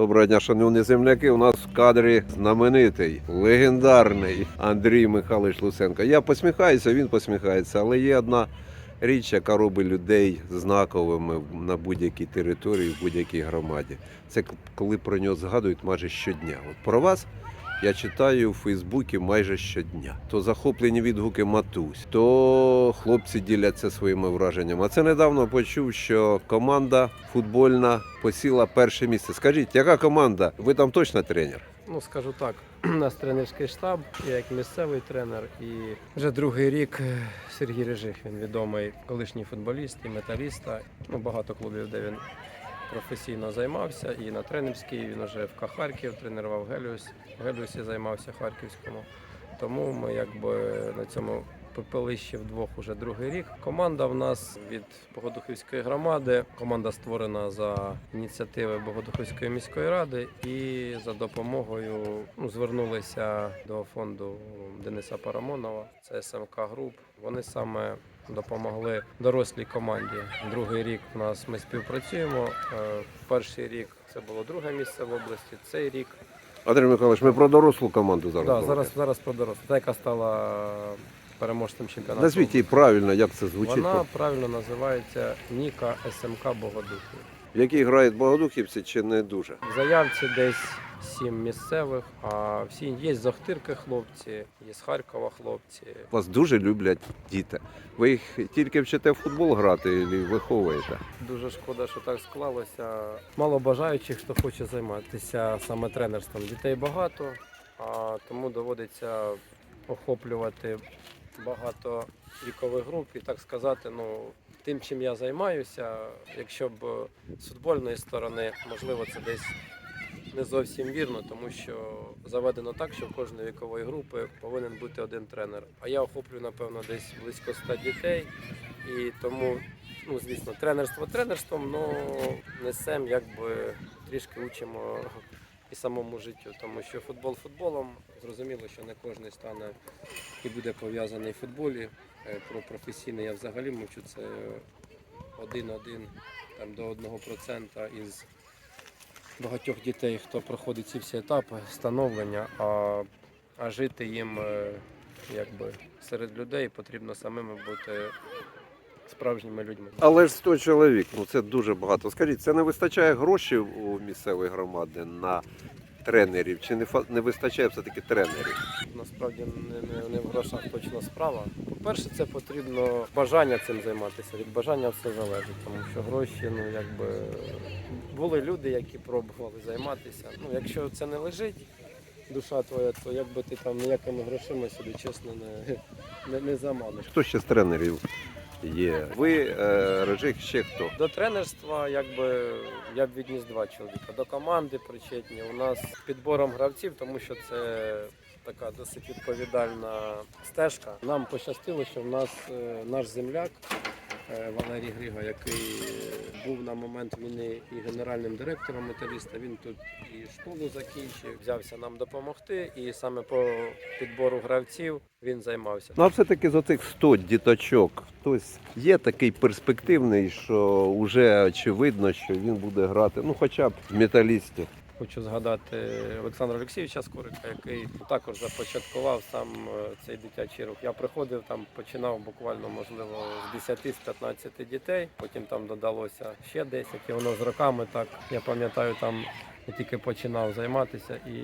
Доброго дня, шановні земляки. У нас в кадрі знаменитий, легендарний Андрій Михайлович Луценко. Я посміхаюся, він посміхається, але є одна річ, яка робить людей знаковими на будь-якій території, в будь-якій громаді. Це коли про нього згадують майже щодня. От про вас я читаю у Фейсбуці майже щодня. То захоплені відгуки матусь, то хлопці діляться своїми враженнями. А це недавно почув, що команда футбольна посіла перше місце. Скажіть, яка команда? Ви там точно тренер? Ну, скажу так, у нас тренерський штаб, я як місцевий тренер, і вже другий рік е, Сергій Режих, він відомий колишній футболіст і металіста. Ну, багато клубів, де він професійно займався. І на тренерській він вже в Харків тренував Геліус. Геліусі займався Харківському. Тому ми якби на цьому попелищі вдвох уже другий рік. Команда в нас від Богодухівської громади. Команда створена за ініціативи Богодухівської міської ради і за допомогою ну, звернулися до фонду Дениса Парамонова. Це СМК Груп. Вони саме допомогли дорослій команді. Другий рік у нас ми співпрацюємо. Е, Перший рік це було друге місце в області. Цей рік Андрій Михайлович, ми про дорослу команду зараз. да, говоримо. зараз зараз про дорослу. Та яка стала переможцем чемпіонату. Назвіть її правильно, як це звучить. Вона правильно називається Ніка СМК Богодухів. В якій грають богодухівці чи не дуже? В заявці десь сім місцевих, а всі є з Охтирки хлопці, є з Харкова хлопці. Вас дуже люблять діти. Ви їх тільки вчите в футбол грати і виховуєте. Дуже шкода, що так склалося. Мало бажаючих, хто хоче займатися саме тренерством. Дітей багато, а тому доводиться охоплювати багато вікових груп і так сказати, ну. Тим, чим я займаюся, якщо б з футбольної сторони, можливо, це десь не зовсім вірно, тому що заведено так, що в кожної вікової групи повинен бути один тренер. А я охоплюю, напевно, десь близько 100 дітей. І тому, ну, звісно, тренерство тренерством, але несем, якби трішки учимо і самому життю, тому що футбол футболом, зрозуміло, що не кожен стане і буде пов'язаний в футболі. Е, Про професійний я взагалі мовчу, це один-один там, до 1% із багатьох дітей, хто проходить ці всі етапи становлення, а, а жити їм е, якби серед людей потрібно самими бути справжніми людьми. Але ж 100 чоловік, ну це дуже багато. Скажіть, це не вистачає грошей у місцевої громади на тренерів? Чи не не вистачає все-таки тренерів? Насправді не, не, не в грошах точно справа. По-перше, це потрібно бажання цим займатися. Від бажання все залежить, тому що гроші, ну якби були люди, які пробували займатися. Ну, якщо це не лежить, душа твоя, то якби ти там ніякими грошима сюди чесно не, не, не заманиш. Хто ще з тренерів є? Ви, е, Режик, ще хто? До тренерства, якби я б відніс два чоловіка. До команди причетні. У нас з підбором гравців, тому що це така досить відповідальна стежка. Нам пощастило, що в нас е, наш земляк. Е, Валерій Грига, який був на момент війни і генеральним директором металіста, він тут і школу закінчив, взявся нам допомогти, і саме по підбору гравців він займався. Ну а все-таки з оцих 100 діточок хтось є такий перспективний, що вже очевидно, що він буде грати, ну хоча б в металісті. Хочу згадати Олександра Олексійовича Скорика, який також започаткував сам е, цей дитячий рух. Я приходив там, починав буквально можливо з 10 з 15 дітей. Потім там додалося ще 10. І воно з роками так. Я пам'ятаю, там я тільки починав займатися, і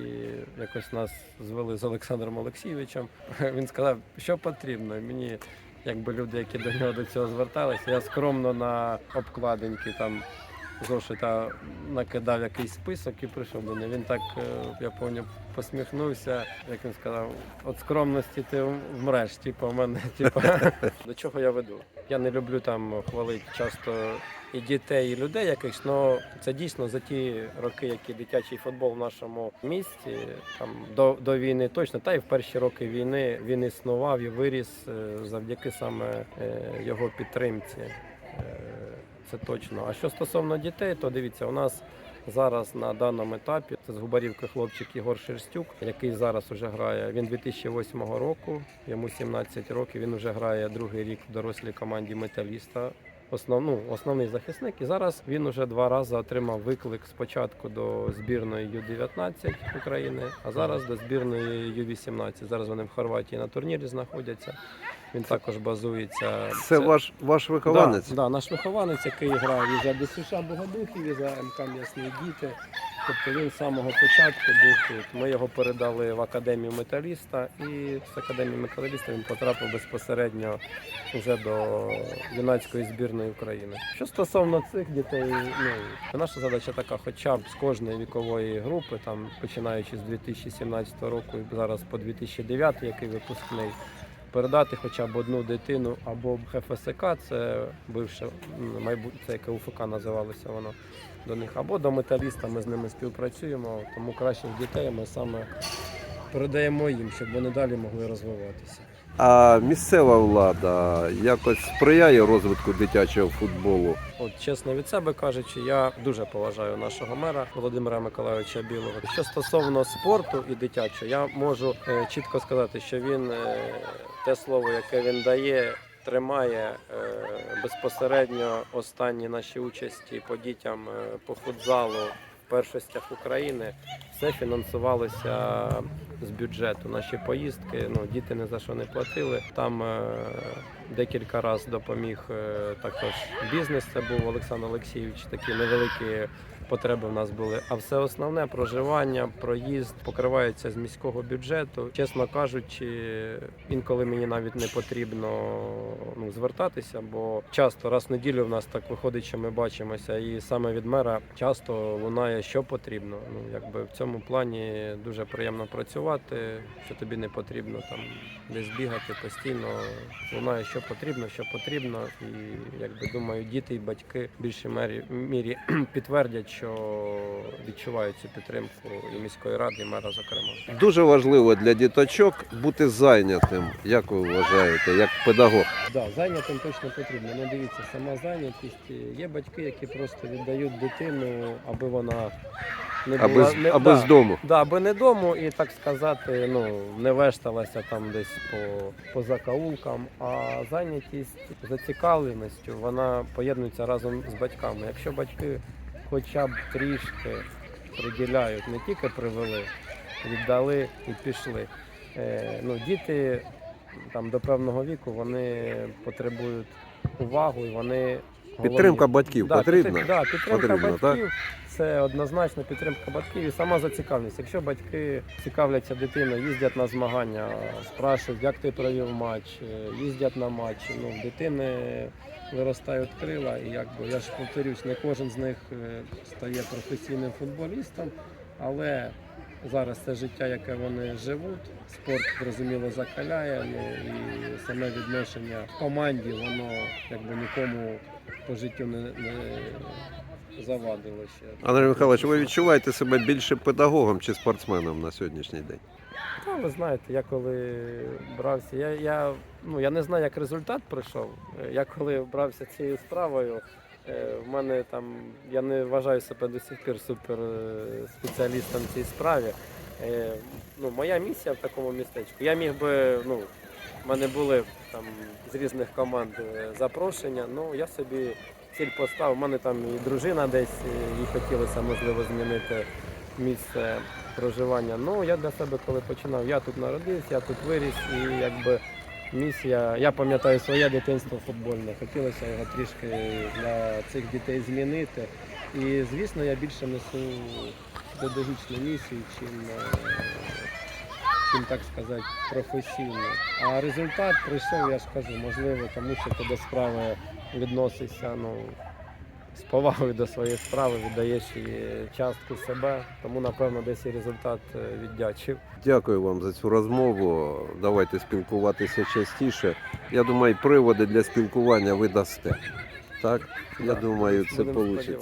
якось нас звели з Олександром Олексійовичем. Він сказав, що потрібно. Мені. Якби люди, які до нього до цього зверталися, я скромно на обкладинки там зошита накидав якийсь список і прийшов до нього. Він так, е, я пам'ятаю, посміхнувся, як він сказав, от скромності ти вмреш, типу, в мене, типу. До чого я веду? Я не люблю там хвалити часто і дітей, і людей якихось, але це дійсно за ті роки, які дитячий футбол в нашому місті, там до, до війни точно, та й в перші роки війни він існував і виріс е, завдяки саме е, його підтримці. Це точно. А що стосовно дітей, то дивіться, у нас зараз на даному етапі це з Губарівки хлопчик Ігор Шерстюк, який зараз вже грає. Він 2008 року, йому 17 років. Він вже грає другий рік в дорослій команді металіста основ, ну, основний захисник. І зараз він уже два рази отримав виклик спочатку до збірної Ю-19 України, а зараз до збірної Ю-18. Зараз вони в Хорватії на турнірі знаходяться. Він також базується. Це ваш ваш вихованець. Да, да, наш вихованець, який грав і за ДСШ Богодухів, і за МК М'ясні діти. Тобто він з самого початку був тут. Ми його передали в академію металіста, і з академії металіста він потрапив безпосередньо вже до юнацької збірної України. Що стосовно цих дітей, ну наша задача така, хоча б з кожної вікової групи, там починаючи з 2017 року і зараз по 2009, який випускний передати хоча б одну дитину або ХФСК, це бивше майбутнє, це яке УФК називалося воно до них, або до металіста. Ми з ними співпрацюємо, тому кращих дітей ми саме передаємо їм, щоб вони далі могли розвиватися. А місцева влада якось сприяє розвитку дитячого футболу. От чесно від себе кажучи, я дуже поважаю нашого мера Володимира Миколайовича Білого. Що стосовно спорту і дитячого, я можу е, чітко сказати, що він е, те слово, яке він дає, тримає е, безпосередньо останні наші участі по дітям по футзалу першостях України. Все фінансувалося з бюджету. Наші поїздки, ну діти не за що не платили. Там е, декілька разів допоміг е, також бізнес. Це був Олександр Олексійович. Такі невеликі потреби в нас були. А все основне проживання, проїзд покривається з міського бюджету. Чесно кажучи, інколи мені навіть не потрібно ну, звертатися, бо часто раз в неділю в нас так виходить, що ми бачимося, і саме від мера часто лунає, що потрібно. Ну якби в цьому плані дуже приємно працювати, що тобі не потрібно там десь бігати постійно. Лунає, що потрібно, що потрібно, і якби думаю, діти і батьки в більшій мірі підтвердять, що відчувають цю підтримку і міської ради, і мера, зокрема. Дуже важливо для діточок бути зайнятим. Як ви вважаєте, як педагог? Да, зайнятим точно потрібно. Ну дивіться, сама зайнятість. Є батьки, які просто віддають дитину, аби вона не була з- не, аби да, з дому. Да, аби не дому і так сказати, ну не вешталася там десь по, по закаулкам, а зайнятість зацікавленістю вона поєднується разом з батьками. Якщо батьки хоча б трішки приділяють, не тільки привели, віддали і пішли. Е, ну, діти там до певного віку вони потребують увагу і вони Підтримка батьків Да, потрібна? підтримка, да, підтримка Потрібно, так? батьків це однозначно підтримка батьків і сама зацікавленість. Якщо батьки цікавляться дитиною, їздять на змагання, спрашують, як ти провів матч, е, їздять на матчі. Ну, дитини виростають крила, і якби я ж повторюсь, не кожен з них е, стає професійним футболістом, але зараз це життя, яке вони живуть. Спорт зрозуміло закаляє. Ну і саме відношення в команді, воно якби нікому по життю не, не завадило ще. Андрій Михайлович, ви відчуваєте себе більше педагогом чи спортсменом на сьогоднішній день? Та ви знаєте, я коли брався, я, я, ну, я не знаю, як результат прийшов. Е, Я коли брався цією справою, в мене там я не вважаю себе до сих пір супер е, спеціалістом в цій справі. Е, Ну, моя місія в такому містечку. Я міг би, ну, в мене були там з різних команд е, запрошення. Ну, я собі ціль поставив. У мене там і дружина десь, е, їй хотілося можливо змінити місце проживання. Ну, я для себе коли починав, я тут народився, я тут виріс, і якби місія, я пам'ятаю своє дитинство футбольне. Хотілося його трішки для цих дітей змінити. І звісно, я більше несу педагогічну місію, чим, е, чим так сказати, професійно. А результат прийшов, я ж кажу, можливо, тому що ти до справи відносишся ну, з повагою до своєї справи, віддаєш їй частку себе, тому напевно десь і результат е, віддячив. Дякую вам за цю розмову. Давайте спілкуватися частіше. Я думаю, приводи для спілкування ви дасте. Так? Я Да, думаю, це вийде.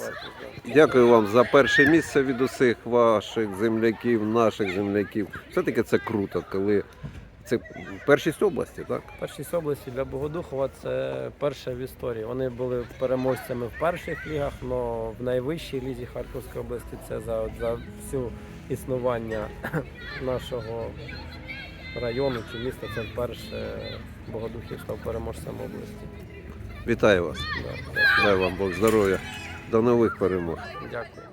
Дякую вам за перше місце від усіх ваших земляків, наших земляків. Все-таки це круто, коли це першість області, так? Першість області для Богодухова це перша в історії. Вони були переможцями в перших лігах, але в найвищій лізі Харківської області це за, за всю існування нашого району чи міста. Це вперше Богодухів став переможцем області. Вітаю вас. Да, Дай вам Бог здоров'я. До нових перемог. Дякую.